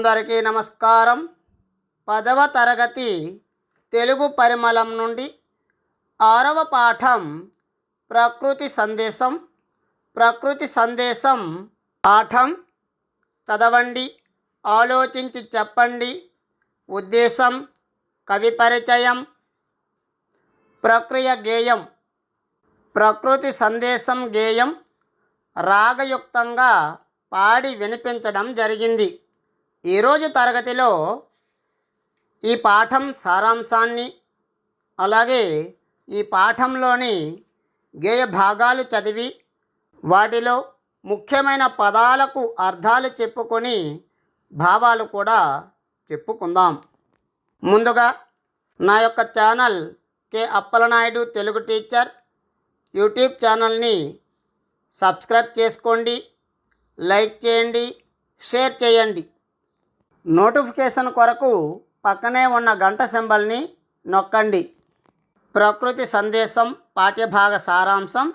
అందరికీ నమస్కారం. పదవ తరగతి తెలుగు పరిమళం నుండి ఆరవ పాఠం ప్రకృతి సందేశం. ప్రకృతి సందేశం పాఠం చదవండి ఆలోచించి చెప్పండి. ఉద్దేశం కవి పరిచయం. ప్రక్రియ గేయం. ప్రకృతి సందేశం గేయం రాగయుక్తంగా పాడి వినిపించడం జరిగింది. ఈరోజు తరగతిలో ఈ పాఠం సారాంశాన్ని అలాగే ఈ పాఠంలోని గేయ భాగాలు చదివి వాటిలో ముఖ్యమైన పదాలకు అర్థాలు చెప్పుకొని భావాలు కూడా చెప్పుకుందాం. ముందుగా నా యొక్క channel K Appalanaidu Telugu teacher YouTube ఛానల్ని సబ్స్క్రైబ్ చేసుకోండి లైక్ చేయండి షేర్ చేయండి. నోటిఫికేషన్ కొరకు పక్కనే ఉన్న గంట సింబల్ని నొక్కండి. ప్రకృతి సందేశం పాఠ్యభాగ సారాంశం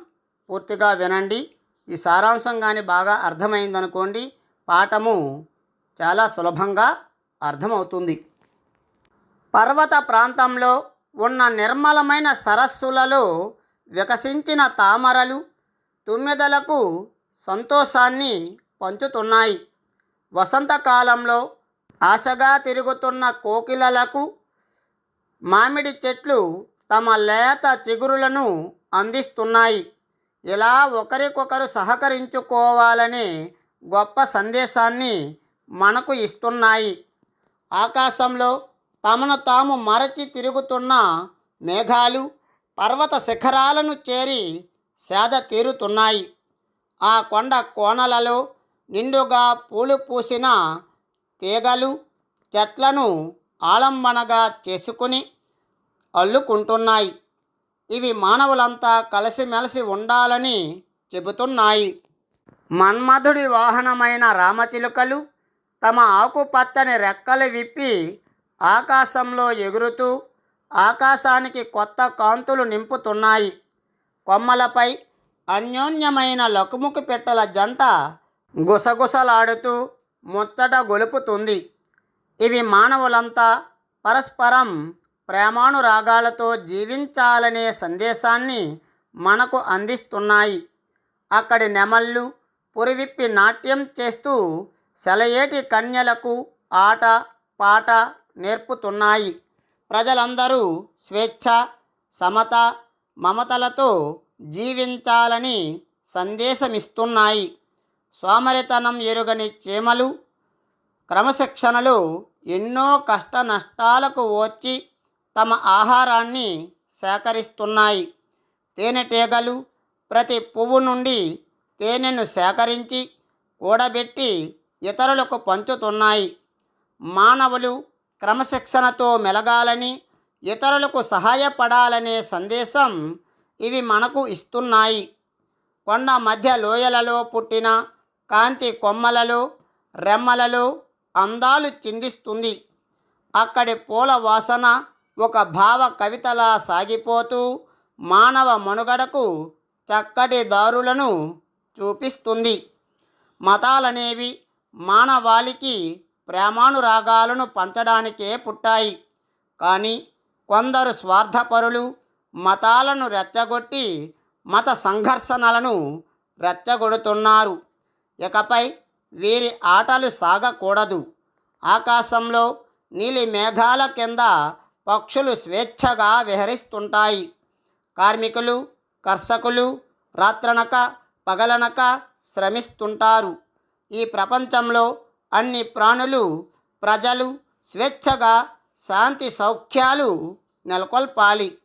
పూర్తిగా వినండి. ఈ సారాంశం కానీ బాగా అర్థమైందనుకోండి పాఠము చాలా సులభంగా అర్థమవుతుంది. పర్వత ప్రాంతంలో ఉన్న నిర్మలమైన సరస్సులలో వికసించిన తామరలు తుమ్మెదలకు సంతోషాన్ని పంచుతున్నాయి. వసంతకాలంలో ఆశగా తిరుగుతున్న కోకిలలకు మామిడి చెట్లు తమ లేత చిగురులను అందిస్తున్నాయి. ఇలా ఒకరికొకరు సహకరించుకోవాలనే గొప్ప సందేశాన్ని మనకు ఇస్తున్నాయి. ఆకాశంలో తమను తాము మరచి తిరుగుతున్న మేఘాలు పర్వత శిఖరాలను చేరి సేద తీరుతున్నాయి. ఆ కొండ కోణలలో నిండుగా పూలు పూసిన తీగలు చెట్లను ఆలంబనగా చేసుకుని అల్లుకుంటున్నాయి. ఇవి మానవులంతా కలిసిమెలిసి ఉండాలని చెబుతున్నాయి. మన్మధుడి వాహనమైన రామచిలుకలు తమ ఆకుపచ్చని రెక్కలు విప్పి ఆకాశంలో ఎగురుతూ ఆకాశానికి కొత్త కాంతులు నింపుతున్నాయి. కొమ్మలపై అన్యోన్యమైన లకుముకు పెట్టల జంట గుసగుసలాడుతూ ముచ్చట గొలుపుతుంది. ఇవి మానవులంతా పరస్పరం ప్రేమానురాగాలతో జీవించాలనే సందేశాన్ని మనకు అందిస్తున్నాయి. అక్కడి నెమళ్ళు పురివిప్పి నాట్యం చేస్తూ సెలయేటి కన్యలకు ఆట పాట నేర్పుతున్నాయి. ప్రజలందరూ స్వేచ్ఛ సమత మమతలతో జీవించాలని సందేశమిస్తున్నాయి. సోమరితనం ఎరుగని చీమలు క్రమశిక్షణలో ఎన్నో కష్ట నష్టాలకు వచ్చి తమ ఆహారాన్ని సేకరిస్తున్నాయి. తేనెటీగలు ప్రతి పువ్వు నుండి తేనెను సేకరించి కూడబెట్టి ఇతరులకు పంచుతున్నాయి. మానవులు క్రమశిక్షణతో మెలగాలని ఇతరులకు సహాయపడాలనే సందేశం ఇవి మనకు ఇస్తున్నాయి. కొండ మధ్య లోయలలో పుట్టిన కాంతి కొమ్మలలో రెమ్మలలో అందాలు చిందిస్తుంది. అక్కడి పూల వాసన ఒక భావ కవితలా సాగిపోతూ మానవ మనుగడకు చక్కటి దారులను చూపిస్తుంది. మతాలనేవి మానవాళికి ప్రేమానురాగాలను పంచడానికే పుట్టాయి. కానీ కొందరు స్వార్థపరులు మతాలను రెచ్చగొట్టి మత సంఘర్షణలను రెచ్చగొడుతున్నారు. ఇకపై వీరి ఆటలు సాగకూడదు. ఆకాశంలో నీలి మేఘాల కింద పక్షులు స్వేచ్ఛగా విహరిస్తుంటాయి. కార్మికులు కర్షకులు రాత్రనక పగలనక శ్రమిస్తుంటారు. ఈ ప్రపంచంలో అన్ని ప్రాణులు ప్రజలు స్వేచ్ఛగా శాంతి సౌఖ్యాలు నెలకొల్పాలి.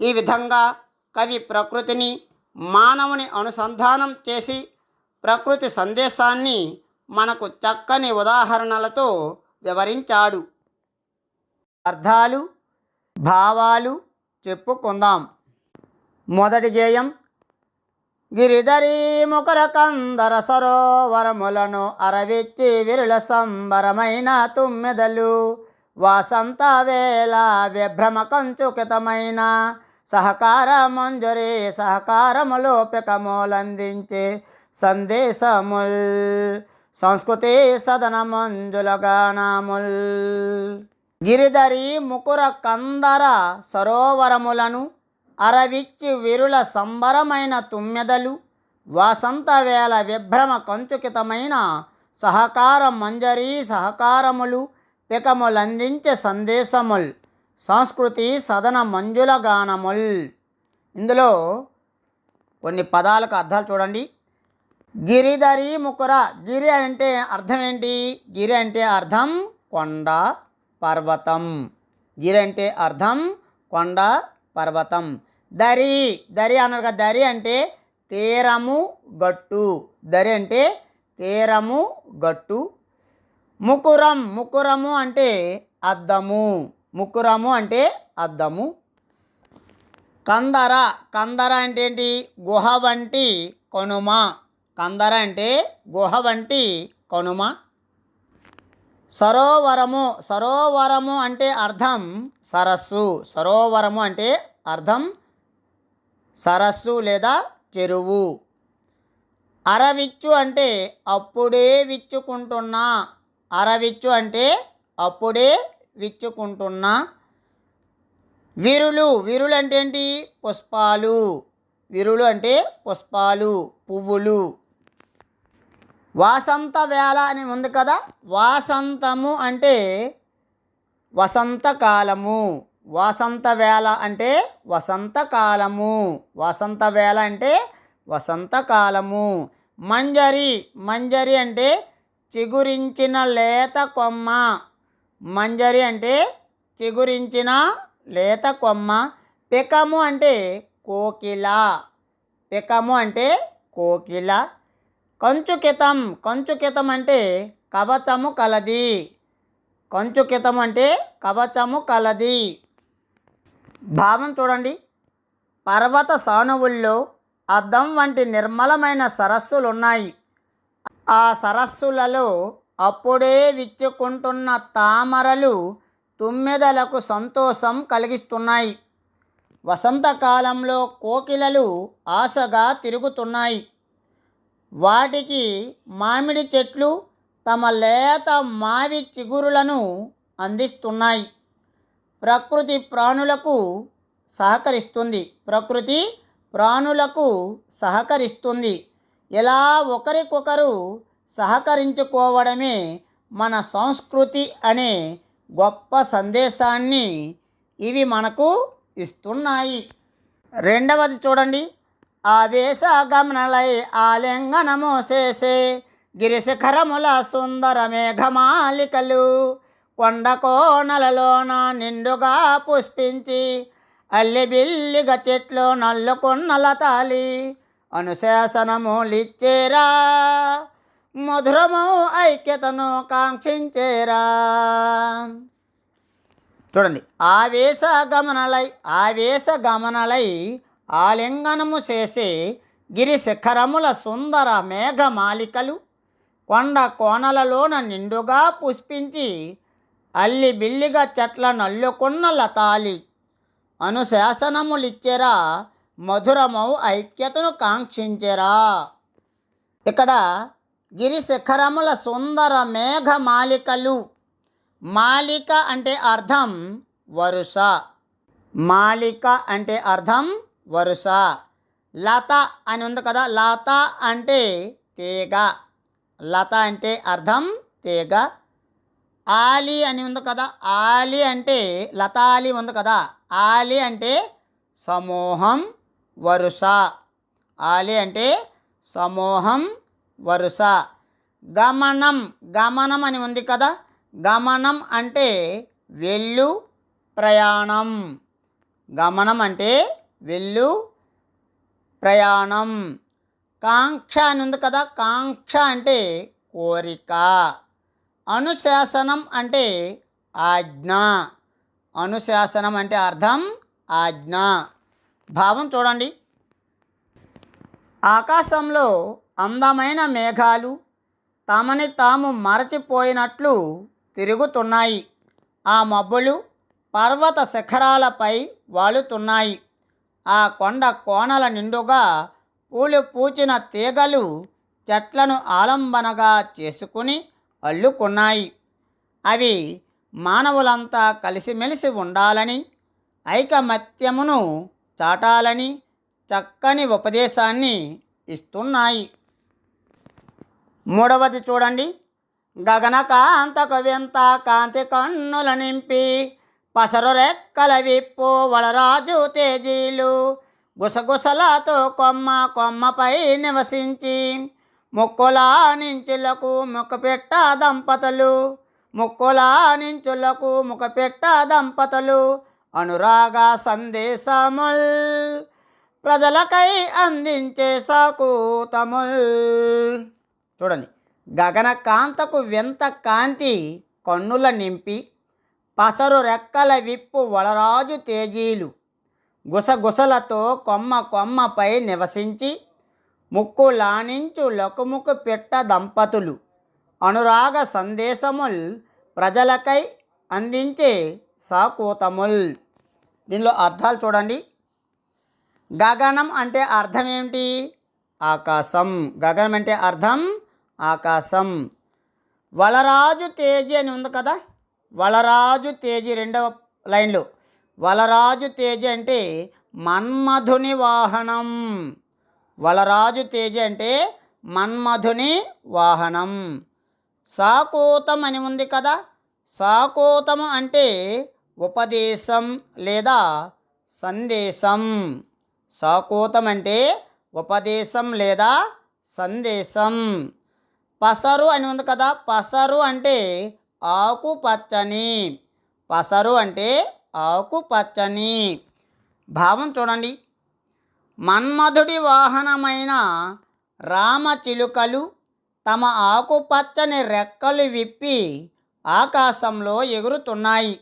ఈ విధంగా కవి ప్రకృతిని మానవుని అనుసంధానం చేసి ప్రకృతి సందేశాన్ని మనకు చక్కని ఉదాహరణలతో వివరించాడు. అర్థాలు భావాలు చెప్పుకుందాం. మొదటి గేయం గిరిధరి ముఖర కందర సరోవరములను అరవిచ్చి విరుల సంబరమైన తుమ్మెదలు వాసంత వేళ విభ్రమ కంచుకితమైన సహకార మంజురి సహకారములోపికములందించే సందేశముల్ సంస్కృతి సదన మంజులగానాముల్ గిరిధరి ముకుర కందర సరోవరములను అరవిచ్చి విరుల సంబరమైన తుమ్మెదలు వసంత వేళ విభ్రమ కంచుకితమైన సహకార మంజరీ సహకారములు పికములందించే సందేశముల్ సంస్కృతి సదన మంజుల గానముల్ ఇందులో కొన్ని పదాలకు అర్థాలు చూడండి. గిరిధరి ముకుర. గిరి అంటే అర్థం ఏంటి? గిరి అంటే అర్థం కొండ పర్వతం. గిరి అంటే అర్థం కొండ పర్వతం. దరి. దరి అన్నారు కదా దరి అంటే తీరము గట్టు. దరి అంటే తీరము గట్టు. ముకురం. ముకురము అంటే అద్దము. ముకురము అంటే అద్దము. కందర. కందర అంటే ఏంటి? గుహ వంటి కనుమ. కందర అంటే గుహ వంటి కనుమ. సరోవరము సరోవరము అంటే అర్థం సరస్సు. సరోవరము అంటే అర్థం సరస్సు లేదా చెరువు. అరవిచ్చు అంటే అప్పుడే విచ్చుకుంటున్నా. అరవిచ్చు అంటే అప్పుడే విచ్చుకుంటున్నా. విరులు విరులు అంటే ఏంటి పుష్పాలు. విరులు అంటే పుష్పాలు పువ్వులు. వాసంత వేళ అని ఉంది కదా వాసంతము అంటే వసంతకాలము. వసంత వేళ అంటే వసంతకాలము. వసంత వేళ అంటే వసంతకాలము. మంజరి మంజరి అంటే చిగురించిన లేత కొమ్మ. మంజరి అంటే చిగురించిన లేత కొమ్మ. పికము అంటే కోకిల. పికము అంటే కోకిల. కంచుకితం. కంచుకితం అంటే కవచము కలది. కంచుకితం అంటే కవచము కలది. భావం చూడండి. పర్వత సానువుల్లో అద్దం వంటి నిర్మలమైన సరస్సులు ఉన్నాయి ఆ సరస్సులలో అప్పుడే విచ్చుకుంటున్న తామరలు తుమ్మెదలకు సంతోషం కలిగిస్తున్నాయి. వసంతకాలంలో కోకిలలు ఆశగా తిరుగుతున్నాయి. వాటికి మామిడి చెట్లు తమ లేత మావి చిగురులను అందిస్తున్నాయి. ప్రకృతి ప్రాణులకు సహకరిస్తుంది. ప్రకృతి ప్రాణులకు సహకరిస్తుంది. ఇలా ఒకరికొకరు సహకరించుకోవడమే మన సంస్కృతి అనే గొప్ప సందేశాన్ని ఇవి మనకు ఇస్తున్నాయి. రెండవది చూడండి. ఆవేశ గమనలై ఆలింగనము చేసే గిరిశిఖరముల సుందర మేఘమాలికలు కొండ కోనలలోన నిండుగా పుష్పించి అల్లిబిల్లిగ చెట్లు నల్లుకున్నల తాలి అనుశాసనములిచ్చేరా మధురము ఐక్యతను కాంక్షించేరా. చూడండి ఆవేశ గమనలై ఆవేశ గమనలై ఆలింగనము చేసే గిరి శిఖరముల సుందర మేఘమాలికలు కొండ కోనలలోన నిండుగా పుష్పించి అల్లి బిల్లిగా చెట్ల నల్లుకున్న లతాలి అనుశాసనములిచ్చెరా మధురమౌ ఐక్యతను కాంక్షించెరా. ఇక్కడ గిరి శిఖరముల సుందర మేఘమాలికలు. మాలిక అంటే అర్థం వరుస. మాలిక అంటే అర్థం వరుస. లత అని ఉంది కదా లత అంటే తీగ. లత అంటే అర్థం తీగ. ఆలి అని ఉంది కదా ఆలి అంటే లతాలి ఉంది కదా ఆలి అంటే సమూహం వరుస. ఆలి అంటే సమూహం వరుస. గమనం గమనం అని ఉంది కదా గమనం అంటే వెళ్ళు ప్రయాణం. గమనం అంటే వెళ్ళు. ప్రయాణం. కాంక్ష అని ఉంది కదా కాంక్ష అంటే కోరిక. అనుశాసనం అంటే ఆజ్ఞ. అనుశాసనం అంటే అర్థం ఆజ్ఞ. భావం చూడండి. ఆకాశంలో అందమైన మేఘాలు తమని తాము మరచిపోయినట్లు తిరుగుతున్నాయి. ఆ మబ్బులు పర్వత శిఖరాలపై వాలుతున్నాయి. ఆ కొండ కోణల నిండుగా పూలు పూచిన తీగలు చెట్లను ఆలంబనగా చేసుకుని అల్లుకున్నాయి. అవి మానవులంతా కలిసిమెలిసి ఉండాలని ఐకమత్యమును చాటాలని చక్కని ఉపదేశాన్ని ఇస్తున్నాయి. మూడవది చూడండి. గగనకాంతకు వింత కాంతి కన్నుల నింపి పసరు రెక్కల విప్పు వలరాజు తేజీలు. గుసగుసలతో కొమ్మ కొమ్మపై నివసించి ముక్కుల నించులకు ముఖపెట్ట దంపతులు. ముక్కుల నించులకు ముఖపెట్ట దంపతులు. అనురాగ సందేశముల్ ప్రజలకై అందించే సాకూతముల్ చూడండి గగనకాంతకు వింత కాంతి కన్నుల నింపి పసరు రెక్కల విప్పు వలరాజు తేజీలు. గుసగుసలతో కొమ్మ కొమ్మపై నివసించి ముక్కు లాణించు లకుముకు పిట్ట దంపతులు. అనురాగ సందేశముల్ ప్రజలకై అందించే సాకూతముల్. దీనిలో అర్థాలు చూడండి. గగనం అంటే అర్థం ఏమిటి? ఆకాశం. గగనం అంటే అర్థం ఆకాశం. వలరాజు తేజీ అని ఉంది కదా? వలరాజు తేజీ రెండవ లైన్లో. వలరాజు తేజ అంటే మన్మధుని వాహనం. వలరాజు తేజ అంటే మన్మధుని వాహనం. సాకోతం అని ఉంది కదా సాకోతము అంటే ఉపదేశం లేదా సందేశం. సాకోతం అంటే ఉపదేశం లేదా సందేశం. పసరు అని ఉంది కదా పసరు అంటే ఆకుపచ్చని. పసరు అంటే ఆకుపచ్చని. భావం చూడండి. మన్మధుడి వాహనమైన రామచిలుకలు తమ ఆకుపచ్చని రెక్కలు విప్పి ఆకాశంలో ఎగురుతున్నాయి.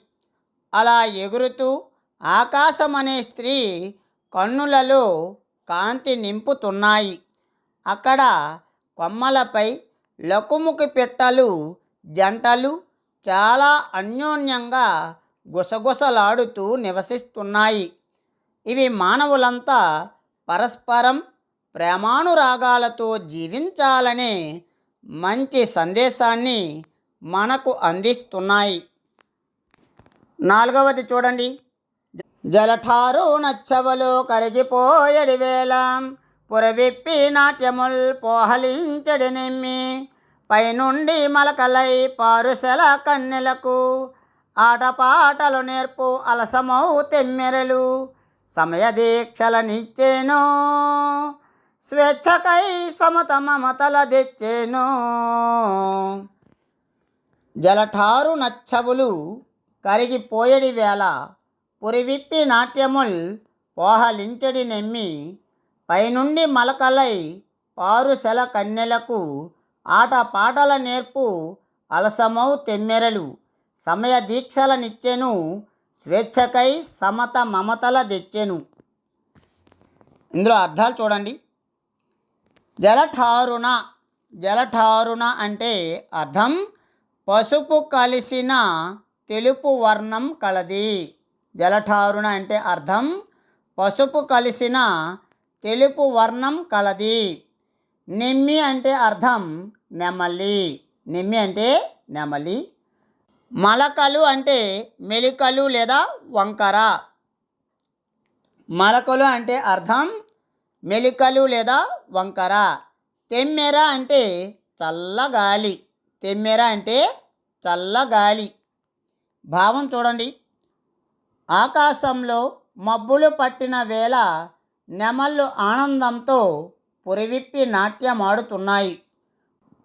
అలా ఎగురుతూ ఆకాశం అనే స్త్రీ కన్నులలో కాంతి నింపుతున్నాయి. అక్కడ కొమ్మలపై లకుముకి పిట్టలు జంటలు చాలా అన్యోన్యంగా గుసగుసలాడుతూ నివసిస్తున్నాయి. ఇవి మానవులంతా పరస్పరం ప్రేమానురాగాలతో జీవించాలనే మంచి సందేశాన్ని మనకు అందిస్తున్నాయి. నాలుగవది చూడండి. జలఠారు నచ్చవలు కరిగిపోయడి వేళ పురవిప్పి నాట్యముల్ పోహలించడి నిమ్మి పైనుండి మలకలై పారుసల కన్నెలకు. ఆటపాటలు నేర్పు అలసమౌ తెమ్మెరలు. సమయ దీక్షలనిచ్చేను స్వేచ్ఛకై సమత మమతల తెచ్చేను. జలఠారు నచ్చవులు కరిగిపోయడి వేళ పురివిప్పి నాట్యముల్ పోహలించడి నెమ్మి. పైనుండి మలకలై పారుసెల కన్నెలకు ఆట పాటల నేర్పు అలసమౌ తెమ్మెరలు సమయ దీక్షల నిచ్చెను స్వేచ్ఛకై సమత మమతల తెచ్చెను ఇందులో అర్థాలు చూడండి. జలఠారుణ జలఠారుణ అంటే అర్థం పసుపు కలిసిన తెలుపు వర్ణం కలది. జలఠారుణ అంటే అర్థం పసుపు కలిసిన తెలుపు వర్ణం కలది. నిమ్మి అంటే అర్థం నెమలి. నిమ్మి అంటే నెమలి. మలకలు అంటే మెలికలు లేదా వంకర. మలకలు అంటే అర్థం మెలికలు లేదా వంకర. తెమ్మెర అంటే చల్లగాలి తెమ్మెర అంటే చల్లగాలి భావం చూడండి. ఆకాశంలో మబ్బులు పట్టిన వేళ నెమళ్ళు ఆనందంతో పురివిప్పి నాట్యమాడుతున్నాయి.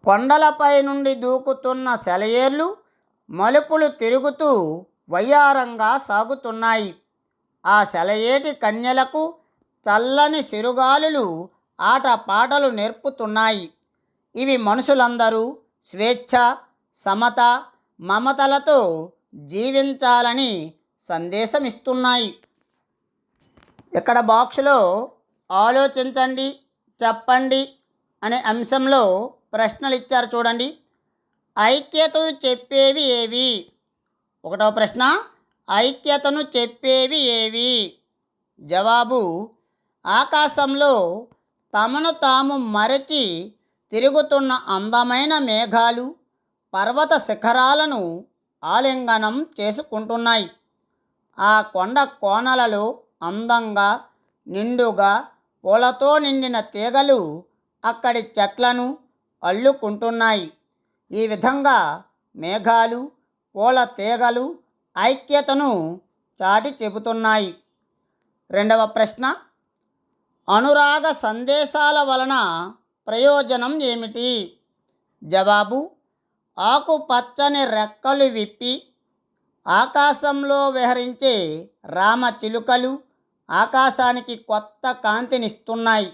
కొండలపై నుండి దూకుతున్న సెలయేర్లు మలుపులు తిరుగుతూ వయ్యారంగా సాగుతున్నాయి. ఆ సెలయేటి కన్యలకు చల్లని సిరుగాలులు ఆట పాటలు నేర్పుతున్నాయి. ఇవి మనుషులందరూ స్వేచ్ఛ సమత మమతలతో జీవించాలని సందేశమిస్తున్నాయి. ఇక్కడ బాక్స్లో ఆలోచించండి. చెప్పండి అనే అంశంలో ప్రశ్నలు ఇచ్చారు చూడండి. ఐక్యతను చెప్పేవి ఏవి? ఒకటవ ప్రశ్న ఐక్యతను చెప్పేవి ఏవి? జవాబు ఆకాశంలో తమను తాము మరచి తిరుగుతున్న అందమైన మేఘాలు పర్వత శిఖరాలను ఆలింగనం చేసుకుంటున్నాయి. ఆ కొండ కోనలలో అందంగా నిండుగా పూలతో నిండిన తీగలు అక్కడి చెట్లను అల్లుకుంటున్నాయి. ఈ విధంగా మేఘాలు పూల తీగలు ఐక్యతను చాటి చెబుతున్నాయి. రెండవ ప్రశ్న అనురాగ సందేశాల వలన ప్రయోజనం ఏమిటి? జవాబు ఆకుపచ్చని రెక్కలు విప్పి ఆకాశంలో విహరించే రామచిలుకలు ఆకాశానికి కొత్త కాంతినిస్తున్నాయి.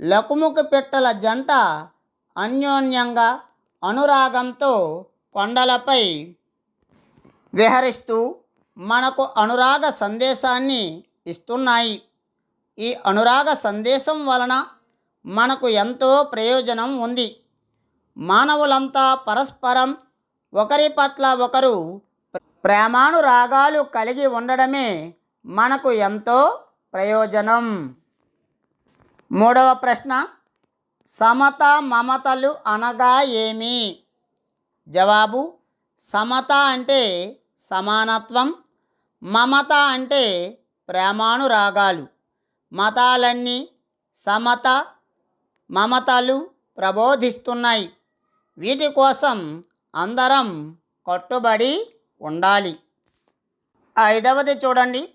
లకుముక పిట్టల జంట అన్యోన్యంగా అనురాగంతో కొండలపై విహరిస్తూ మనకు అనురాగ సందేశాన్ని ఇస్తున్నాయి. ఈ అనురాగ సందేశం వలన మనకు ఎంతో ప్రయోజనం ఉంది. మానవులంతా పరస్పరం ఒకరి పట్ల ఒకరు ప్రేమానురాగాలు కలిగి ఉండడమే మనకు ఎంతో ప్రయోజనం. మూడవ ప్రశ్న సమత మమతలు అనగా ఏమి? జవాబు సమత అంటే సమానత్వం మమత అంటే ప్రేమానురాగాలు. మతాలన్నీ సమత మమతలు ప్రబోధిస్తున్నాయి. వీటి కోసం అందరం కట్టుబడి ఉండాలి. ఐదవది చూడండి.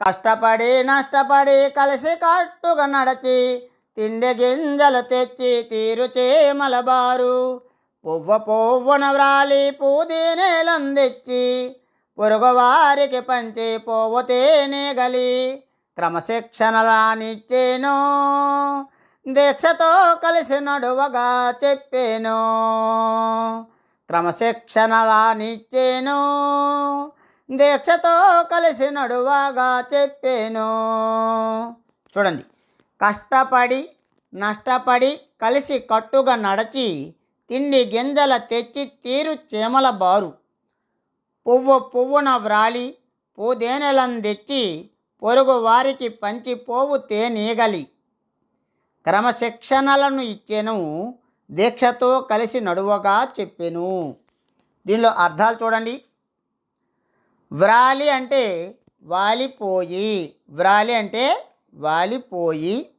కష్టపడి నష్టపడి కలిసి కట్టుగా నడచి తిండి గింజలు తెచ్చి తీరు చేమలబారు పువ్వ పువ్వున వ్రాలి పూదీనేలందిచ్చి పొరుగువారికి పంచి పోవు తేనెగలి క్రమశిక్షణలానిచ్చేను దీక్షతో కలిసి నడువగా చెప్పేను. క్రమశిక్షణలానిచ్చేను దీక్షతో కలిసి నడువగా చెప్పాను. చూడండి. కష్టపడి నష్టపడి కలిసి కట్టుగా నడచి తిండి గింజల తెచ్చి తీరు చీమల బారు. పువ్వు పువ్వున వ్రాలి పూదేనెలను తెచ్చి పొరుగు వారికి పంచి పోవు తేనీగలి. క్రమశిక్షణలను ఇచ్చెను దీక్షతో కలిసి నడువగా చెప్పెను. దీనిలో అర్థాలు చూడండి. వ్రాలి అంటే వాలిపోయి వ్రాలి అంటే వాలిపోయి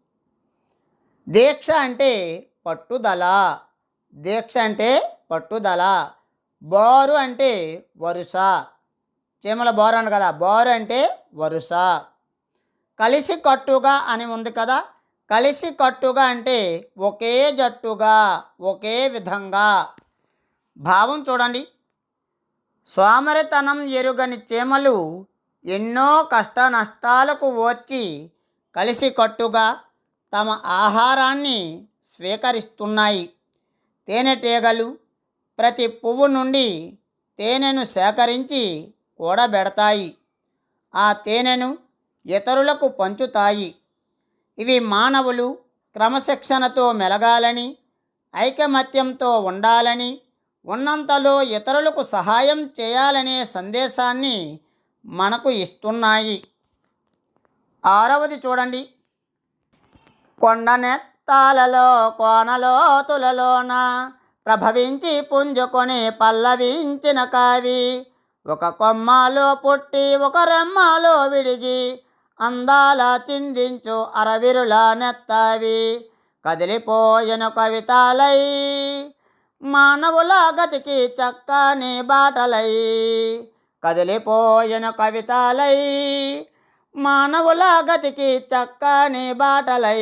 దీక్ష అంటే పట్టుదల దీక్ష అంటే పట్టుదల బోరు అంటే వరుస చీమల బోరు అంట కదా బోరు అంటే వరుస. కలిసి కట్టుగా అని ఉంది కదా కలిసి కట్టుగా అంటే ఒకే జట్టుగా ఒకే విధంగా. భావం చూడండి. సోమరితనం ఎరుగని చీమలు ఎన్నో కష్ట నష్టాలకు వచ్చి కలిసి కట్టుగా తమ ఆహారాన్ని స్వీకరిస్తున్నాయి. తేనెటీగలు ప్రతి పువ్వు నుండి తేనెను సేకరించి కూడబెడతాయి. ఆ తేనెను ఇతరులకు పంచుతాయి. ఇవి మానవులు క్రమశిక్షణతో మెలగాలని ఐకమత్యంతో ఉండాలని ఉన్నంతలో ఇతరులకు సహాయం చేయాలనే సందేశాన్ని మనకు ఇస్తున్నాయి. ఆరవది చూడండి. కొండనెత్తాలలో కోనలోతులలోన ప్రభవించి పుంజుకొని పల్లవించిన కావి. ఒక కొమ్మలో పుట్టి ఒక రెమ్మలో విడిగి అందాల చిందించు అరవిరుల నెత్తావి. కదిలిపోయిన కవితాలై మానవుల గతికి చక్కని బాటలై కదిలిపోయిన కవితలై. మానవుల గతికి చక్కని బాటలై.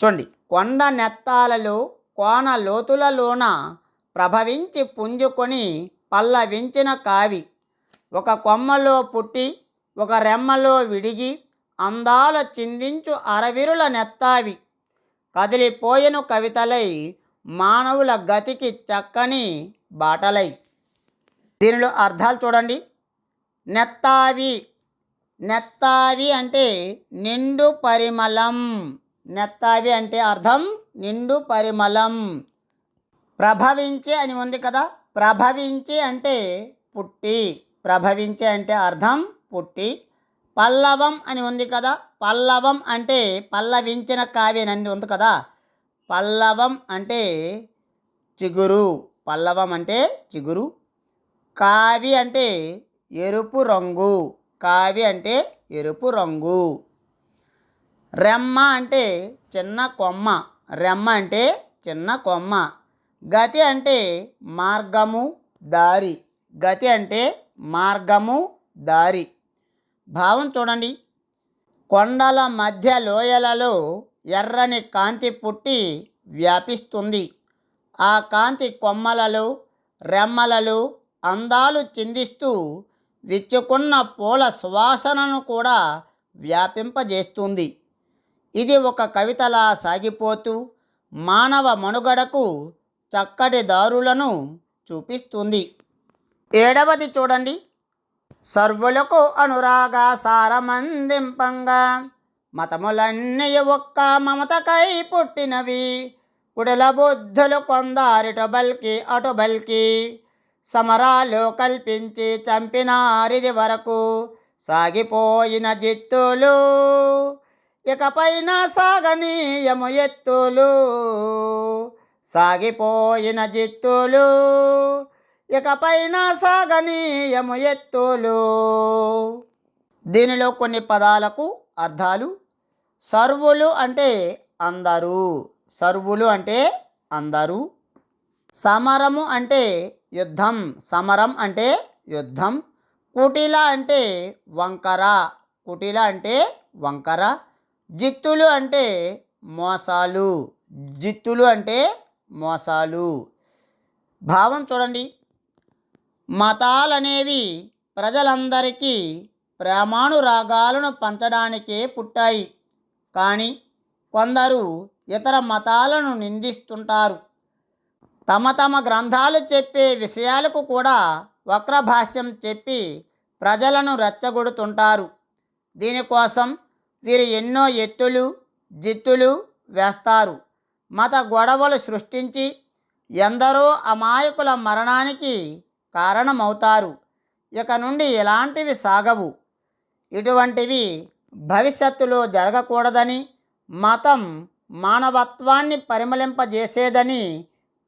చూడండి కొండ నెత్తాలలో కోన లోతులలోన ప్రభవించి పుంజుకొని పల్లవించిన కావి. ఒక కొమ్మలో పుట్టి ఒక రెమ్మలో విడిగి అందాల చిందించు అరవిరుల నెత్తావి. కదిలిపోయెను కవితలై మానవుల గతికి చక్కని బాటలై. దీనిలో అర్థాలు చూడండి. నెత్తావి నెత్తావి అంటే నిండు పరిమళం. నెత్తావి అంటే అర్థం నిండు పరిమళం. ప్రభవించే అని ఉంది కదా ప్రభవించే అంటే పుట్టి. ప్రభవించే అంటే అర్థం పుట్టి. పల్లవం అని ఉంది కదా పల్లవం అంటే పల్లవించిన కావ్యనని ఉంది కదా. పల్లవం అంటే చిగురు పల్లవం అంటే చిగురు. కావి అంటే ఎరుపు రంగు కావి అంటే ఎరుపు రంగు. రెమ్మ అంటే చిన్న కొమ్మ రెమ్మ అంటే చిన్న కొమ్మ. గతి అంటే మార్గము దారి. గతి అంటే మార్గము దారి. భావం చూడండి. కొండల మధ్య లోయలలో ఎర్రని కాంతి పుట్టి వ్యాపిస్తుంది. ఆ కాంతి కొమ్మలలో రెమ్మలలో అందాలు చిందిస్తూ విచ్చుకున్న పూల సువాసనను కూడా వ్యాపింపజేస్తుంది. ఇది ఒక కవితలా సాగిపోతూ మానవ మనుగడకు చక్కటి దారులను చూపిస్తుంది. ఏడవది చూడండి. సర్వులకు అనురాగ సారమందింపంగా. మతములన్నీ ఒక్క మమతకై పుట్టినవి. కుడల బుద్ధులు కొందారిట బల్కి అటు బల్కి. సమరాలు కల్పించి చంపినారిది వరకు సాగిపోయిన జిత్తులు. ఇకపైన సాగనీయము ఎత్తులు. సాగిపోయిన జిత్తులు. ఇకపైన సాగనీయము ఎత్తులు. దీనిలో కొన్ని పదాలకు అర్థాలు. సర్వులు అంటే అందరూ. సర్వులు అంటే అందరూ. సమరము అంటే యుద్ధం. సమరం అంటే యుద్ధం. కుటిల అంటే వంకర. కుటిల అంటే వంకర. జిత్తులు అంటే మోసాలు. జిత్తులు అంటే మోసాలు. భావం చూడండి. మతాలనేవి ప్రజలందరికీ ప్రేమానురాగాలను పంచడానికే పుట్టాయి. కానీ కొందరు ఇతర మతాలను నిందిస్తుంటారు. తమ తమ గ్రంథాలు చెప్పే విషయాలకు కూడా వక్రభాష్యం చెప్పి ప్రజలను రెచ్చగొడుతుంటారు. దీనికోసం వీరు ఎన్నో ఎత్తులు జిత్తులు వేస్తారు. మత గొడవలు సృష్టించి ఎందరో అమాయకుల మరణానికి కారణమవుతారు. ఇక నుండి ఇలాంటివి సాగవు. ఇటువంటివి భవిష్యత్తులో జరగకూడదని మతం మానవత్వాన్ని పరిమళింపజేసేదని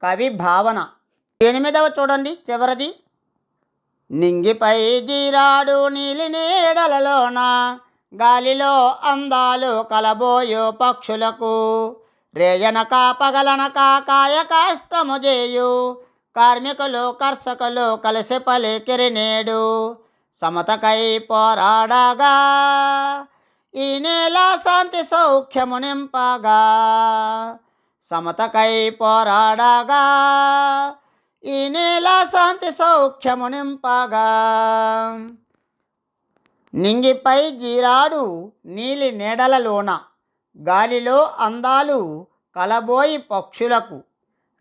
కవి భావన. ఎనిమిదవ చూడండి చివరిది. నింగిపై జీరాడు నీలి నీడలలోన గాలిలో అందాలు కలబోయో పక్షులకు రేయనక పగలనక కాయ కాష్టము చేయు కార్మికులు కర్షకులు కలిసి పలికిరి నేడు సమతకై పోరాడగా ఈ నేల శాంతి సౌఖ్యము నింపగా. సమతకై పోరాడగా ఈ నేల శాంతి సౌఖ్యము నింపగా. నింగిపై జీరాడు నీలి నీడలలోన గాలిలో అందాలు కలబోయి పక్షులకు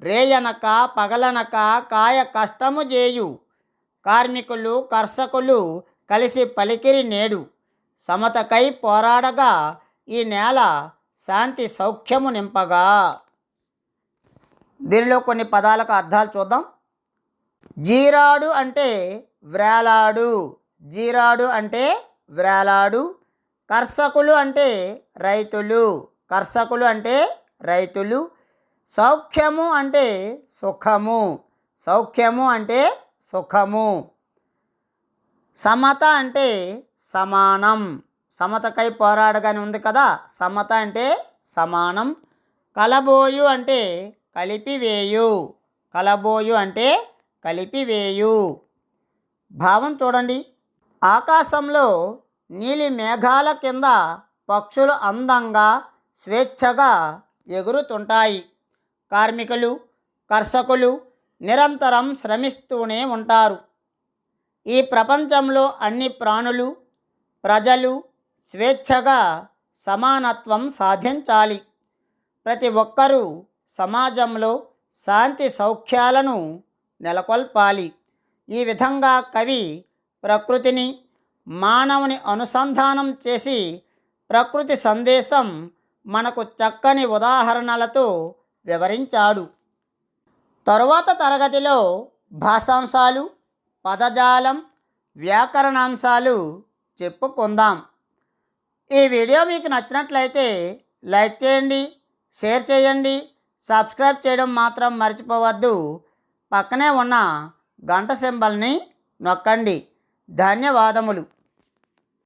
రేయనక పగలనక కాయ కష్టము చేయు కార్మికులు కర్షకులు కలిసి పలికిరి నేడు. సమతకై పోరాడగా ఈ నేల శాంతి సౌఖ్యము నింపగా. దీనిలో కొన్ని పదాలకు అర్థాలు చూద్దాం. జీరాడు అంటే వ్రేలాడు. జీరాడు అంటే వ్రేలాడు. కర్షకులు అంటే రైతులు. కర్షకులు అంటే రైతులు. సౌఖ్యము అంటే సుఖము. సౌఖ్యము అంటే సుఖము. సమత అంటే సమానం. సమతకై పోరాడగానే ఉంది కదా సమత అంటే సమానం. కలబోయు అంటే కలిపివేయు. కలబోయు అంటే కలిపివేయు. భావం చూడండి. ఆకాశంలో నీలి మేఘాల కింద పక్షులు అందంగా స్వేచ్ఛగా ఎగురుతుంటాయి. కార్మికులు కర్షకులు నిరంతరం శ్రమిస్తూనే ఉంటారు. ఈ ప్రపంచంలో అన్ని ప్రాణులు ప్రజలు స్వేచ్ఛగా సమానత్వం సాధించాలి. ప్రతి ఒక్కరూ సమాజంలో శాంతి సౌఖ్యాలను నెలకొల్పాలి. ఈ విధంగా కవి ప్రకృతిని మానవుని అనుసంధానం చేసి ప్రకృతి సందేశం మనకు చక్కని ఉదాహరణలతో వివరించాడు. తరువాత తరగతిలో భాషాంశాలు పదజాలం వ్యాకరణాంశాలు చెప్పుకుందాం. ఈ వీడియో మీకు నచ్చినట్లయితే లైక్ చేయండి షేర్ చేయండి సబ్స్క్రైబ్ చేయడం మాత్రం మర్చిపోవద్దు. పక్కనే ఉన్న గంట సింబల్ని నొక్కండి. ధన్యవాదములు.